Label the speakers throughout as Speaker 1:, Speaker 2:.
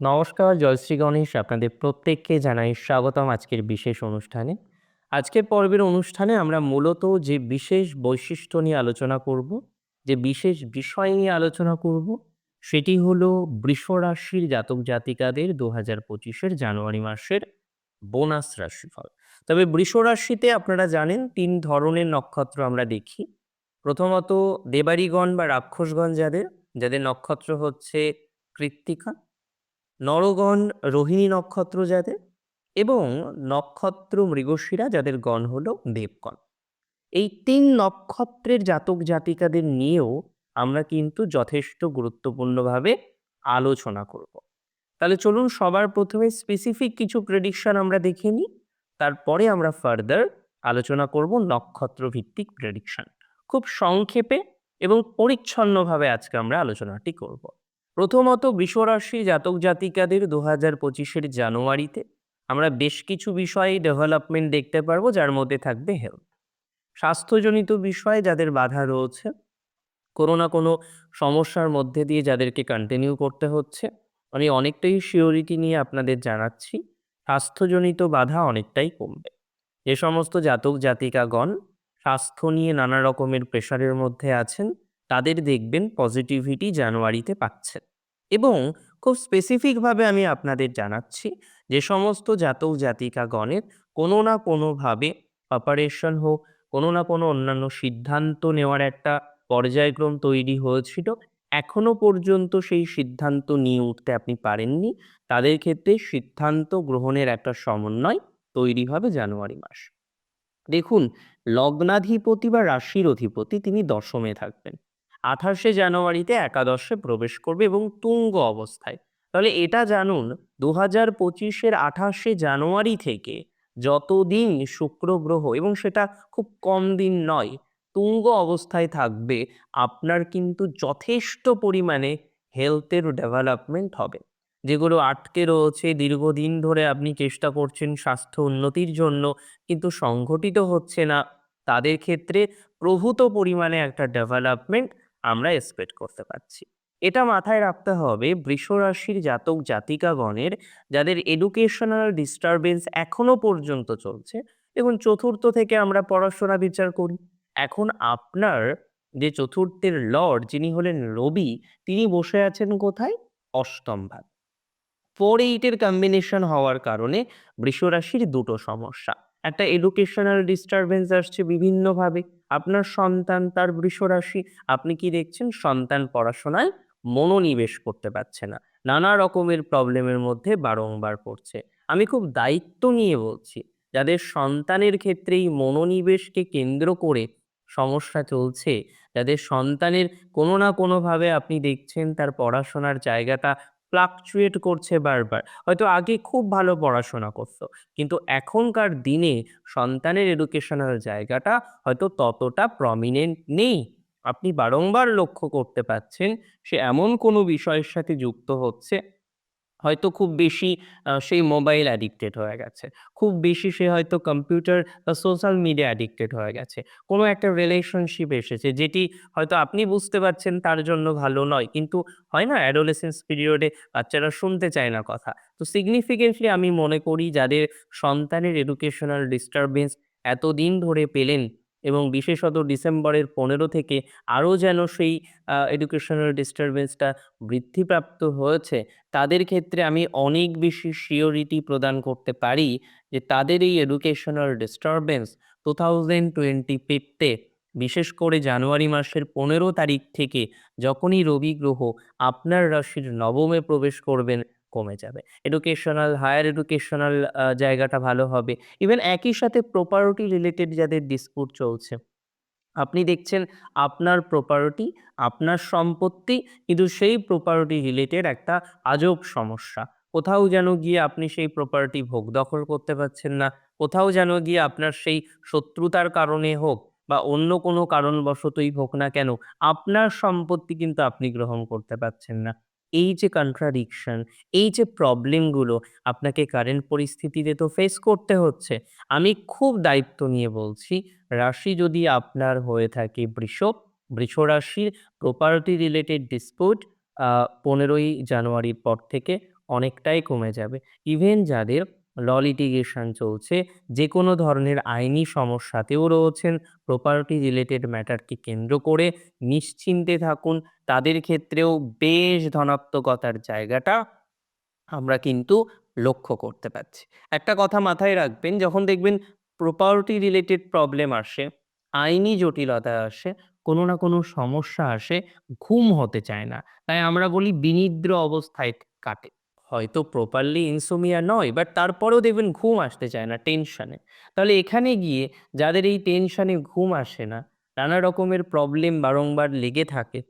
Speaker 1: নমস্কার, জয়শ্রী গণেশ আপনাদের প্রত্যেককে জানাই স্বাগতম আজকের বিশেষ অনুষ্ঠানে। আজকের পর্বের অনুষ্ঠানে আমরা মূলত যে বিশেষ বৈশিষ্ট্য নিয়ে আলোচনা করব, যে বিশেষ বিষয় নিয়ে আলোচনা করব, সেটি হলো বৃষ রাশির জাতক জাতিকাদের দু হাজার পঁচিশের জানুয়ারি মাসের বোনাস রাশিফল। তবে বৃষ রাশিতে আপনারা জানেন তিন ধরনের নক্ষত্র আমরা দেখি। প্রথমত দেবারিগণ বা রাক্ষসগণ যাদের যাদের নক্ষত্র হচ্ছে কৃত্তিকা নরগণ, রোহিণী নক্ষত্র যাদের এবং নক্ষত্র মৃগশিরা যাদের গণ হলো দেবগণ। এই তিন নক্ষত্রের জাতক জাতিকাদের নিয়েও আমরা কিন্তু যথেষ্ট গুরুত্বপূর্ণভাবে আলোচনা করব। তাহলে চলুন সবার প্রথমে স্পেসিফিক কিছু প্রেডিকশন আমরা দেখে নিই, তারপরে আমরা ফার্দার আলোচনা করব নক্ষত্র ভিত্তিক প্রেডিকশন খুব সংক্ষেপে এবং পরিচ্ছন্নভাবে আজকে আমরা আলোচনাটি করব। প্রথমত বৃষরাশি জাতক জাতিকাদের দু হাজার পঁচিশের জানুয়ারিতে আমরা বেশ কিছু বিষয়ে ডেভেলপমেন্ট দেখতে পারব, যার মধ্যে থাকবে হেলথ স্বাস্থ্যজনিত বিষয়ে যাদের বাধা রয়েছে, কোনো না কোনো সমস্যার মধ্যে দিয়ে যাদেরকে কন্টিনিউ করতে হচ্ছে, আমি অনেকটাই শিওরিটি নিয়ে আপনাদের জানাচ্ছি, স্বাস্থ্যজনিত বাধা অনেকটাই কমবে। যে সমস্ত জাতক জাতিকাগণ স্বাস্থ্য নিয়ে নানা রকমের প্রেশারের মধ্যে আছেন তাদের দেখবেন পজিটিভিটি জানুয়ারিতে পাচ্ছেন। এবং খুব স্পেসিফিকভাবে আমি আপনাদের জানাচ্ছি যে সমস্ত জাতক জাতিকাগণের কোনো না কোনোভাবে অপারেশন হোক, কোনো না কোনো অন্যান্য সিদ্ধান্ত নেওয়ার একটা পর্যায়ক্রম তৈরি হয়েছিল। এখনও পর্যন্ত সেই সিদ্ধান্ত নিয়ে উঠতে আপনি পারেননি। তাদের ক্ষেত্রে সিদ্ধান্ত গ্রহণের একটা সমন্বয় তৈরি হবে জানুয়ারি মাস। দেখুন, লগ্নাধিপতি বা রাশির অধিপতি তিনি দশমে থাকবেন। আঠাশে জানুয়ারিতে একাদশে প্রবেশ করবে এবং তুঙ্গ অবস্থায়। তাহলে এটা জানুন দু হাজার পঁচিশের আঠাশে জানুয়ারি থেকে যতদিন শুক্র গ্রহ, এবং সেটা খুব কম দিন নয়, তুঙ্গ অবস্থায় থাকবে, আপনার কিন্তু যথেষ্ট পরিমাণে হেলথের ডেভেলপমেন্ট হবে। যেগুলো আটকে রয়েছে, দীর্ঘদিন ধরে আপনি চেষ্টা করছেন স্বাস্থ্য উন্নতির জন্য, কিন্তু সংঘটিত হচ্ছে না, তাদের ক্ষেত্রে প্রভূত পরিমাণে একটা ডেভেলপমেন্ট আমরা এক্সপেক্ট করতে পারছি। এটা মাথায় রাখতে হবে বৃষ রাশির জাতক জাতিকাগণের যাদের এডুকেশনাল ডিস্টারবেন্স এখনও পর্যন্ত চলছে। দেখুন, চতুর্থ থেকে আমরা পড়াশোনা বিচার করি। এখন আপনার যে চতুর্থের লর্ড যিনি হলেন রবি, তিনি বসে আছেন কোথায়? অষ্টম ভাগ। ফোর এইটের কম্বিনেশন হওয়ার কারণে বৃষ রাশির দুটো সমস্যা। একটা এডুকেশনাল ডিস্টারবেন্স আসছে বিভিন্নভাবে। আপনার সন্তান, তার বৃষ রাশি আপনি কি দেখছেন? সন্তান পড়াশোনায় মনোনিবেশ করতে পারছে না। নানা রকমের প্রবলেমের মধ্যে বারংবার পড়ছে। আমি খুব দায়িত্ব নিয়ে বলছি, যাদের সন্তানের ক্ষেত্রে এই মনোনিবেশকে কেন্দ্র করে সমস্যা চলছে, যাদের সন্তানের কোনো না কোনোভাবে আপনি দেখছেন তার পড়াশোনার জায়গাটা ফ্লাকচুয়েট করছে বারবার। হয়তো আগে খুব ভালো পড়াশোনা করতো, কিন্তু এখনকার দিনে সন্তানের এডুকেশনাল জায়গাটা হয়তো ততটা প্রমিনেন্ট নেই। আপনি বারংবার লক্ষ্য করতে পাচ্ছেন সে এমন কোনো বিষয়ের সাথে যুক্ত হচ্ছে হয়তো খুব বেশি সেই মোবাইল অ্যাডিক্টেড হয়ে গেছে। খুব বেশি সে হয়তো কম্পিউটার বা সোশ্যাল মিডিয়া অ্যাডিক্টেড হয়ে গেছে। কোনো একটা রিলেশনশিপ এসেছে যেটি হয়তো আপনি বুঝতে পারছেন তার জন্য ভালো নয়। কিন্তু হয় না? অ্যাডোলেসেন্স পিরিয়ডে বাচ্চারা শুনতে চায় না কথা। তো সিগনিফিকেন্টলি আমি মনে করি যাদের সন্তানের এডুকেশনাল ডিস্টারবেন্স এতদিন ধরে পেলেন এবং বিশেষত ডিসেম্বরের পনেরো থেকে আরও যেন সেই এডুকেশনাল ডিস্টারবেন্সটা বৃদ্ধিপ্রাপ্ত হয়েছে, তাদের ক্ষেত্রে আমি অনেক বেশি শিওরিটি প্রদান করতে পারি যে তাদের এই educational disturbance two thousand twenty fifty বিশেষ করে জানুয়ারি মাসের পনেরো তারিখ থেকে যখনই রবি গ্রহ আপনার রাশির নবমে প্রবেশ করবেন কমে যাবে। এডুকেশনাল হায়ার এডুকেশনাল জায়গাটা ভালো হবে। ইভেন একই সাথে প্রপার্টি রিলেটেড যাদের ডিসপুট চলছে। আপনি দেখছেন আপনার প্রপার্টি আপনার সম্পত্তি কিন্তু সেই প্রপার্টি রিলেটেড একটা আজব সমস্যা। কোথাও যেন গিয়ে আপনি সেই প্রপার্টি ভোগ দখল করতে পারছেন না। কোথাও যেন গিয়ে আপনার সেই শত্রুতার কারণে হোক বা অন্য কোনো কারণবশতই হোক না কেন, আপনার সম্পত্তি কিন্তু আপনি গ্রহণ করতে পারছেন না। এই যে কন্ট্রাডিকশন এই যে প্রবলেমগুলো আপনাকে কারেন্ট পরিস্থিতিতে তো ফেস করতে হচ্ছে, আমি খুব দায়িত্ব নিয়ে বলছি, রাশি যদি আপনার হয়ে থাকে বৃষ বৃষ রাশির প্রপার্টি রিলেটেড ডিসপুট পনেরোই জানুয়ারির পর থেকে অনেকটাই কমে যাবে। ইভেন যাদের ল লিটিগেশন চলছে, যেকোনো ধরনের আইনি সমস্যাতেও রয়েছেন, প্রপার্টি রিলেটেড ম্যাটারকে কেন্দ্র করে নিশ্চিন্তে থাকুন। তাদের ক্ষেত্রেও বেশ ধনাত্মকতার জায়গাটা আমরা কিন্তু লক্ষ্য করতে পারছি। একটা কথা মাথায় রাখবেন যখন দেখবেন প্রপার্টি রিলেটেড প্রবলেম আসে, আইনি জটিলতা আসে, কোনো না কোনো সমস্যা আসে, ঘুম হতে চায় না। তাই আমরা বলি বিনিদ্র অবস্থায় কাটে। হয়তো প্রপারলি ইনসোমিয়া নয় বাট তারপরেও দেখবেন ঘুম আসতে চায় না টেনশানে তাহলে এখানে গিয়ে যাদের এই টেনশানে ঘুম আসে না, নানা রকমের প্রবলেম বারংবার লেগে থাকে,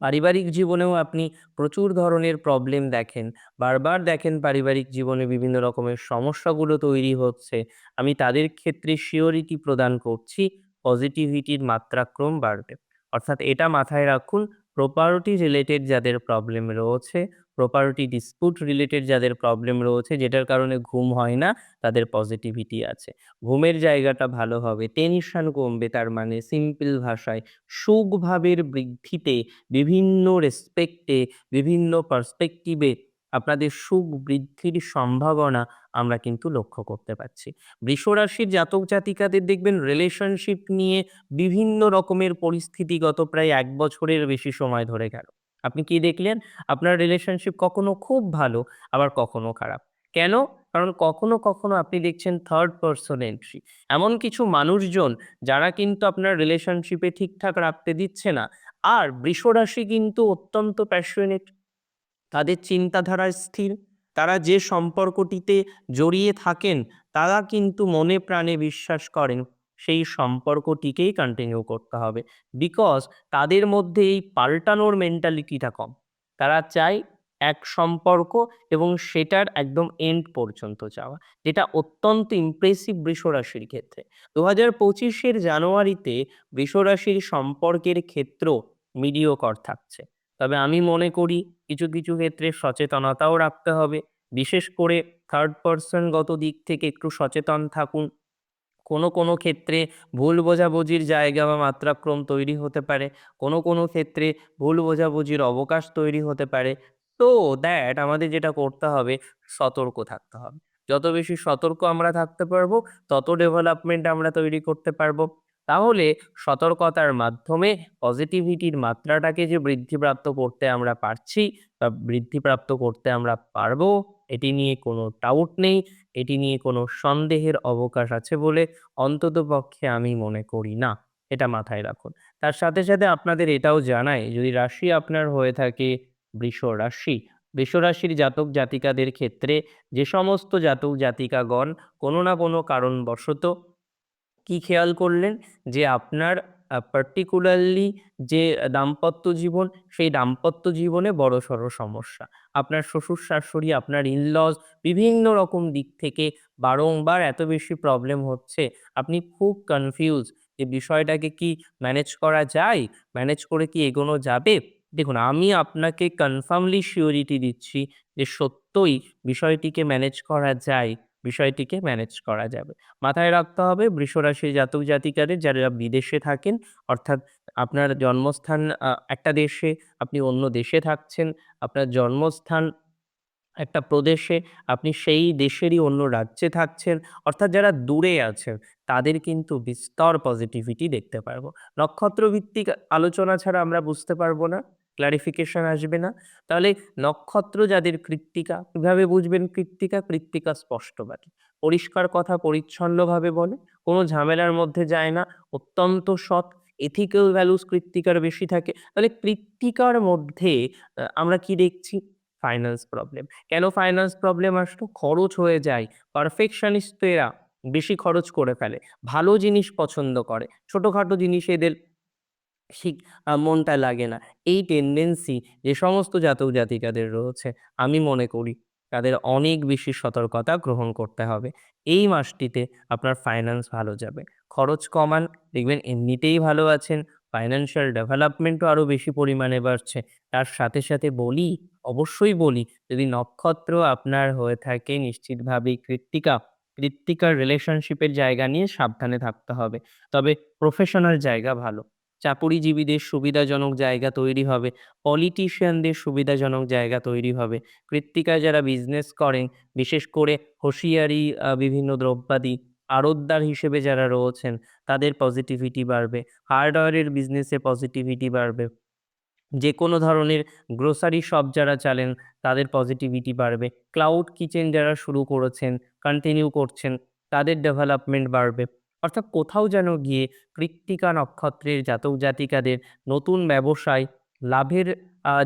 Speaker 1: পারিবারিক জীবনেও আপনি প্রচুর ধরনের প্রবলেম দেখেন, বারবার দেখেন পারিবারিক জীবনে বিভিন্ন রকমের সমস্যাগুলো তৈরি হচ্ছে। আমি তাদের ক্ষেত্রে সিওরিটি প্রদান করছি, পজিটিভিটির মাত্রাক্রম বাড়বে। অর্থাৎ এটা মাথায় রাখুন প্রপার্টি রিলেটেড যাদের প্রবলেম রয়েছে, প্রপার্টি ডিসপুট রিলেটেড যাদের প্রবলেম রয়েছে যেটার কারণে ঘুম হয় না, তাদের পজিটিভিটি আছে। ঘুমের জায়গাটা ভালো হবে, টেনশন কমবে তার মানে সিম্পল ভাষায় সুখভাবের বৃদ্ধিতে বিভিন্ন রেসপেক্টে, বিভিন্ন পার্সপেক্টিভে আপনাদের সুখ বৃদ্ধির সম্ভাবনা আমরা কিন্তু লক্ষ্য করতে পারছি। বৃষরাশির জাতক জাতিকাদের দেখবেন রিলেশনশিপ নিয়ে বিভিন্ন রকমের পরিস্থিতিগত প্রায় এক বছরের বেশি সময় ধরে গেল। আপনি কি দেখলেন? আপনার রিলেশনশিপ কখনো খুব ভালো আবার কখনো খারাপ। কেন? কারণ কখনো, কখনো আপনি দেখছেন থার্ড পারসন এন্ট্রি। এমন কিছু মানুষজন যারা কিন্তু আপনার রিলেশনশিপে ঠিকঠাক রাখতে দিচ্ছে না। আর বৃষরাশি কিন্তু অত্যন্ত প্যাশনেট। তাদের চিন্তাধারা স্থির। তারা যে সম্পর্কটিতে জড়িয়ে থাকেন তারা কিন্তু মনে প্রাণে বিশ্বাস করেন সেই সম্পর্কটিকেই কন্টিনিউ করতে হবে। বিকজ তাদের মধ্যে এই পাল্টানোর মেন্টালিটিটা কম। তারা চায় এক সম্পর্ক এবং সেটার একদম এন্ড পর্যন্ত যাওয়া। যেটা অত্যন্ত ইমপ্রেসিভ বৃষরাশির ক্ষেত্রে। দু হাজার পঁচিশের জানুয়ারিতে বৃষরাশির সম্পর্কের ক্ষেত্র মিডিওকর থাকছে। তবে আমি মনে করি কিছু, কিছু ক্ষেত্রে সচেতনতাও রাখতে হবে। বিশেষ করে থার্ড পারসন গত দিক থেকে একটু সচেতন থাকুন। কোনো, কোনো ক্ষেত্রে ভুল বোঝাবুঝির জায়গা বা মাত্রাক্রম তৈরি হতে পারে। কোনো, কোনো ক্ষেত্রে ভুল বোঝাবুঝির অবকাশ তৈরি হতে পারে। তো দ্যাট আমাদের যেটা করতে হবে সতর্ক থাকতে হবে। যত বেশি সতর্ক আমরা থাকতে পারব তত ডেভেলপমেন্ট আমরা তৈরি করতে পারব। তাহলে সতর্কতার মাধ্যমে পজিটিভিটির মাত্রাটাকে যে বৃদ্ধিপ্রাপ্ত করতে আমরা পারছি বা বৃদ্ধিপ্রাপ্ত করতে আমরা পারব এটি নিয়ে কোনো ডাউট নেই। এটি নিয়ে কোনো সন্দেহের অবকাশ আছে বলে অন্ততপক্ষে আমি মনে করি না। এটা মাথায় রাখুন। তার সাথে, সাথে আপনাদের এটাও জানাই যদি রাশি আপনার হয়ে থাকে বৃষরাশি, বৃষরাশির জাতক জাতিকাদের ক্ষেত্রে যে সমস্ত জাতক জাতিকাগণ কোনো না কোনো কারণবশত কি খেয়াল করলেন যে আপনার পার্টিকুলারলি যে দাম্পত্য জীবন সেই দাম্পত্য জীবনে বড়সড় সমস্যা। আপনার শ্বশুর-শাশুড়ি, আপনার ইন-লজ বিভিন্ন রকম দিক থেকে বারংবার এত বেশি প্রবলেম হচ্ছে, আপনি খুব কনফিউজ যে বিষয়টাকে কি ম্যানেজ করা যায়? ম্যানেজ করে কি এগোনো যাবে? দেখুন আমি আপনাকে কনফার্মলি সিউরিটি দিচ্ছি যে সত্যই বিষয়টিকে ম্যানেজ করা যায়, বিষয়টিকে ম্যানেজ করা যাবে। মাথায় রাখতে হবে বৃষরাশির জাতক জাতিকাদের যারা বিদেশে থাকেন অর্থাৎ আপনার জন্মস্থান একটা দেশে, আপনি অন্য দেশে থাকছেন, আপনার জন্মস্থান একটা প্রদেশে, আপনি সেই দেশেরই অন্য রাজ্যে থাকছেন অর্থাৎ যারা দূরে আছেন তাদের কিন্তু বিস্তর পজিটিভিটি দেখতে পারব। নক্ষত্রভিত্তিক আলোচনা ছাড়া আমরা বুঝতে পারব না, ক্লারিফিকেশন আসবে না। তাহলে নক্ষত্র যাদের কৃত্তিকা, কীভাবে বুঝবেন কৃত্তিকা? কৃত্তিকা স্পষ্টবাদী। পরিষ্কার কথা পরিচ্ছন্নভাবে বলে, কোনো ঝামেলার মধ্যে যায় না, অত্যন্ত সৎ, এথিক্যাল ভ্যালুস কৃত্তিকার বেশি থাকে। তাহলে কৃত্তিকার মধ্যে আমরা কি দেখছি? Finance problem. কেন ফাইন্যান্স প্রবলেম আসলো? খরচ হয়ে যায়। পারফেকশনিস্ট এরা বেশি খরচ করে ফেলে। ভালো জিনিস পছন্দ করে। ছোটোখাটো জিনিস এদের ঠিক মনটা লাগে না। এই টেন্ডেন্সি যে সমস্ত জাতক জাতিকাদের রয়েছে আমি মনে করি তাদের অনেক বেশি সতর্কতা গ্রহণ করতে হবে। এই মাসটিতে আপনার ফাইন্যান্স ভালো যাবে। খরচ কমান, দেখবেন এমনিতেই ভালো আছেন, ফাইন্যান্সিয়াল ডেভেলপমেন্টও আরও বেশি পরিমাণে বাড়ছে। তার সাথে, সাথে বলি, অবশ্যই বলি যদি নক্ষত্র আপনার হয়ে থাকে নিশ্চিতভাবেই কৃত্তিকা, কৃত্তিকার রিলেশনশিপের জায়গা নিয়ে সাবধানে থাকতে হবে। তবে প্রফেশনাল জায়গা ভালো। চাকুরিজীবীদের সুবিধাজনক জায়গা তৈরি হবে, পলিটিশিয়ানদের সুবিধাজনক জায়গা তৈরি হবে। কৃত্তিকায় যারা বিজনেস করেন, বিশেষ করে হুঁশিয়ারি বিভিন্ন দ্রব্যাদি আড়তদার হিসেবে যারা রয়েছেন, তাদের পজিটিভিটি বাড়বে হার্ডওয়্যারের বিজনেসে পজিটিভিটি বাড়বে। যে কোনো ধরনের গ্রোসারি শপ যারা চালেন, তাদের পজিটিভিটি বাড়বে। ক্লাউড কিচেন যারা শুরু করেছেন কন্টিনিউ করছেন, তাদের ডেভেলপমেন্ট বাড়বে। অর্থাৎ কোথাও যেন গিয়ে কৃত্তিকা নক্ষত্রের জাতক জাতিকাদের নতুন ব্যবসায় লাভের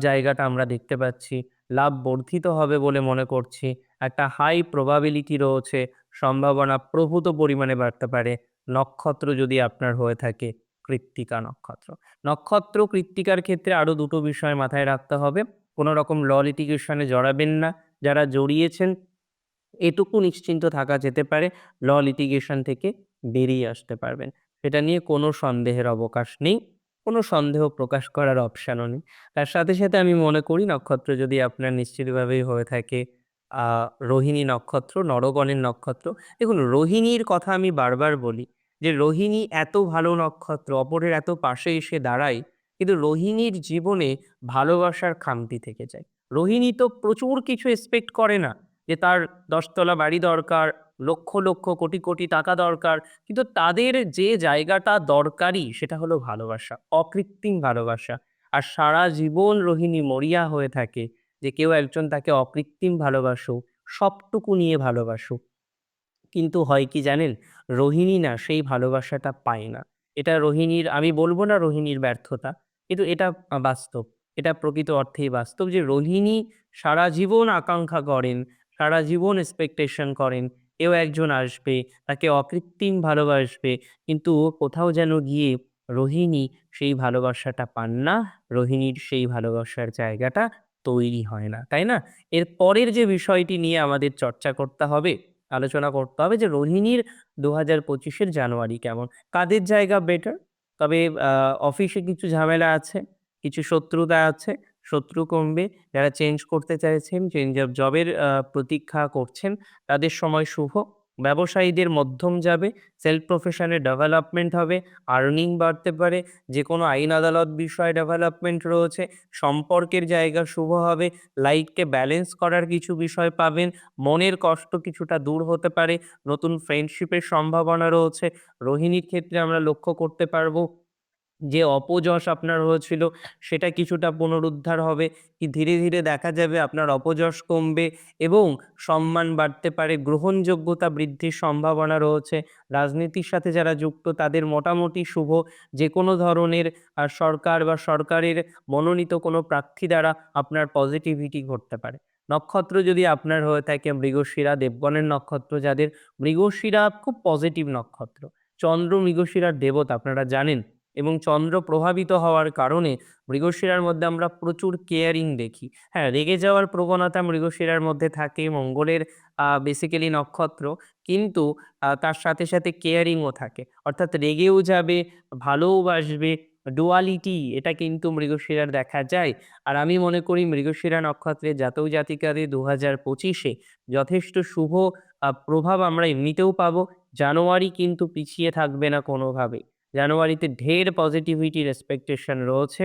Speaker 1: জায়গাটা আমরা দেখতে পাচ্ছি। লাভ বর্ধিত হবে বলে মনে করছি। একটা হাই প্রবাবিলিটি রয়েছে, সম্ভাবনা প্রভূত পরিমাণে বাড়তে পারে। নক্ষত্র যদি আপনার হয়ে থাকে, কৃত্তিকা নক্ষত্র। নক্ষত্র কৃত্তিকার ক্ষেত্রে আরও দুটো বিষয় মাথায় রাখতে হবে। কোনো রকম ল লিটিগেশনে জড়াবেন না। যারা জড়িয়েছেন, এটুকু নিশ্চিন্ত থাকা যেতে পারে। ল লিটিগেশন থেকে বেরিয়ে আসতে পারবেন। সেটা নিয়ে কোনো সন্দেহের অবকাশ নেই, কোনো সন্দেহ প্রকাশ করার অপশানও নেই। তার সাথে সাথে আমি মনে করি নক্ষত্র যদি আপনার নিশ্চিতভাবেই হয়ে থাকে রোহিণী নক্ষত্র, নরগণের নক্ষত্র, দেখুন রোহিণীর কথা আমি বারবার বলি যে রোহিণী এত ভালো নক্ষত্র, অপরের এত পাশে এসে দাঁড়ায়, কিন্তু রোহিণীর জীবনে ভালোবাসার খামতি থেকে যায়। রোহিণী তো প্রচুর কিছু এক্সপেক্ট করে না যে তার দশতলা বাড়ি দরকার লক্ষ লক্ষ, কোটি কোটি টাকা দরকার। কিন্তু তাদের যে জায়গাটা দরকারি সেটা হলো ভালোবাসা, অকৃত্রিম ভালোবাসা। আর সারা জীবন রোহিণী মরিয়া হয়ে থাকে যে কেউ একজন তাকে অকৃত্রিম ভালোবাসো সবটুকু নিয়ে ভালোবাসো কিন্তু হয় কি জানেন? রোহিণী না সেই ভালোবাসাটা পায় না। এটা রোহিণীর, আমি বলব না রোহিণীর ব্যর্থতা, কিন্তু এটা বাস্তব। এটা প্রকৃত অর্থেই বাস্তব যে রোহিণী সারা জীবন আকাঙ্ক্ষা করেন, সারা জীবন এক্সপেকটেশন করেন। কেউ একজন আসবে, তাকে অকৃত্রিম ভালোবাসবে, কিন্তু কোথাও যেন গিয়ে রোহিণী সেই ভালোবাসাটা পান না, রোহিণীর সেই ভালোবাসার জায়গাটা তৈরি হয় না, তাই না? এর পরের যে বিষয়টি নিয়ে আমাদের চর্চা করতে হবে, আলোচনা করতে হবে যে রোহিণীর দু হাজার পঁচিশের জানুয়ারি কেমন? কাদের জায়গা বেটার তবে অফিসে কিছু ঝামেলা আছে, কিছু শত্রুতা আছে শত্রু কমবে। যারা চেঞ্জ করতে চাইছেন চেঞ্জ অফ জবের প্রতীক্ষা করছেন, তাদের সময় শুভ। ব্যবসায়ীদের মধ্যম যাবে সেলফ প্রফেশনে ডেভেলপমেন্ট হবে আর্নিং বাড়তে পারে যে কোনো আইন আদালত বিষয়ে ডেভেলপমেন্ট রয়েছে, সম্পর্কের জায়গা শুভ হবে লাইফকে ব্যালেন্স করার কিছু বিষয় পাবেন, মনের কষ্ট কিছুটা দূর হতে পারে, নতুন ফ্রেন্ডশিপের সম্ভাবনা রয়েছে, রোহিণীর ক্ষেত্রে আমরা লক্ষ্য করতে পারব। যে অপযশ আপনার হয়েছিল, সেটা কিছুটা পুনরুদ্ধার হবে কি ধীরে ধীরে দেখা যাবে আপনার অপযশ কমবে এবং সম্মান বাড়তে পারে, গ্রহণযোগ্যতা বৃদ্ধির সম্ভাবনা রয়েছে। রাজনীতির সাথে যারা যুক্ত, তাদের মোটামুটি শুভ। যে কোনো ধরনের সরকার বা সরকারের মনোনীত কোনো প্রার্থী দ্বারা আপনার পজিটিভিটি ঘটতে পারে। নক্ষত্র যদি আপনার হয়ে থাকে, মৃগশিরা, দেবগণের নক্ষত্র যাদের, মৃগশিরা খুব পজিটিভ নক্ষত্র। চন্দ্র, মৃগশিরার দেবতা, আপনারা জানেন। এবং চন্দ্র প্রভাবিত হওয়ার কারণে মৃগশিরার মধ্যে আমরা প্রচুর কেয়ারিং দেখি। হ্যাঁ রেগে যাওয়ার প্রবণতা মৃগশিরার মধ্যে থাকে, মঙ্গলের বেসিক্যালি নক্ষত্র। কিন্তু তার সাথে সাথে কেয়ারিংও থাকে। অর্থাৎ রেগেও যাবে ভালোবাসবে ডুয়ালিটি এটা কিন্তু মৃগশিরার দেখা যায়। আর আমি মনে করি মৃগশিরা নক্ষত্রে জাতক জাতিকাদের দু হাজার পঁচিশে যথেষ্ট শুভ প্রভাব আমরা এমনিতেও পাবো। জানুয়ারি কিন্তু পিছিয়ে থাকবে না কোনোভাবে। জানুয়ারিতে ঢের পজিটিভিটির এক্সপেকটেশন রয়েছে।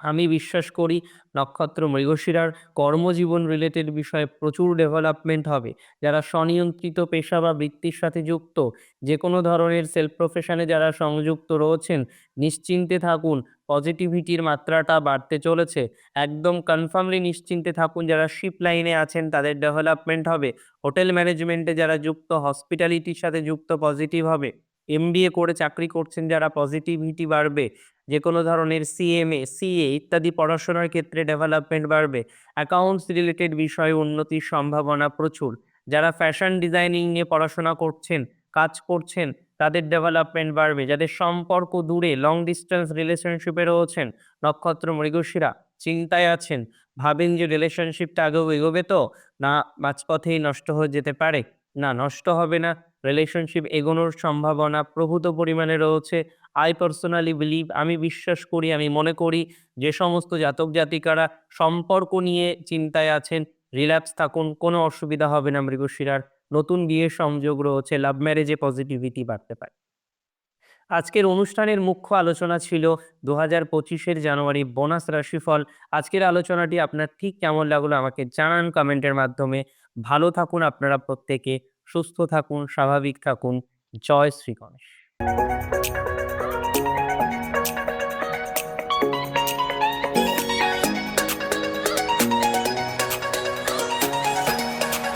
Speaker 1: আমি বিশ্বাস করি নক্ষত্র মৃগশিরার কর্মজীবন রিলেটেড বিষয়ে প্রচুর ডেভেলপমেন্ট হবে। যারা স্বনিয়ন্ত্রিত পেশা বা বৃত্তির সাথে যুক্ত যে কোনো ধরনের সেলফ প্রফেশনে যারা সংযুক্ত রয়েছেন, নিশ্চিন্তে থাকুন পজিটিভিটির মাত্রাটা বাড়তে চলেছে। একদম কনফার্মলি নিশ্চিন্তে থাকুন, যারা শিপ লাইনে আছেন, তাদের ডেভেলপমেন্ট হবে। হোটেল ম্যানেজমেন্টে যারা যুক্ত হসপিটালিটির সাথে যুক্ত পজিটিভ হবে। এমবিএ করে চাকরি করছেন, যারা পজিটিভিটি বাড়বে যে কোনো ধরনের সিএমএ সিএ ইত্যাদি পড়াশোনার ক্ষেত্রে ডেভেলপমেন্ট বাড়বে অ্যাকাউন্টস রিলেটেড বিষয়ে উন্নতির সম্ভাবনা প্রচুর, যারা ফ্যাশন ডিজাইনিং নিয়ে পড়াশোনা করছেন, কাজ করছেন, তাদের ডেভেলপমেন্ট বাড়বে, যাদের সম্পর্ক দূরে লং ডিস্টেন্স রিলেশনশিপে রয়েছেন, নক্ষত্র মৃগশিরা চিন্তায় আছেন, ভাবেন যে রিলেশনশিপটা আগেও এগোবে তো, না, মাঝপথেই নষ্ট হয়ে যেতে পারে, না, নষ্ট হবে না রিলেশনশিপ এগোনোর সম্ভাবনা প্রভূত পরিমাণে রয়েছে। আই পার্সোনালি বিলিভ আমি বিশ্বাস করি, আমি মনে করি যে সমস্ত জাতক জাতিকারা সম্পর্ক নিয়ে চিন্তায় আছেন রিল্যাক্স থাকুন, কোনো অসুবিধা হবে না মৃগশিরার। নতুন বিয়ের সংযোগ রয়েছে লাভ ম্যারেজে পজিটিভিটি বাড়তে পারে। আজকের অনুষ্ঠানের মুখ্য আলোচনা ছিল দু হাজার পঁচিশের জানুয়ারি বোনাস রাশিফল। আজকের আলোচনাটি আপনার ঠিক কেমন লাগল আমাকে জানান কমেন্টের মাধ্যমে। ভালো থাকুন আপনারা প্রত্যেকে। সুস্থ থাকুন স্বাভাবিক থাকুন। জয় শ্রী গণেশ।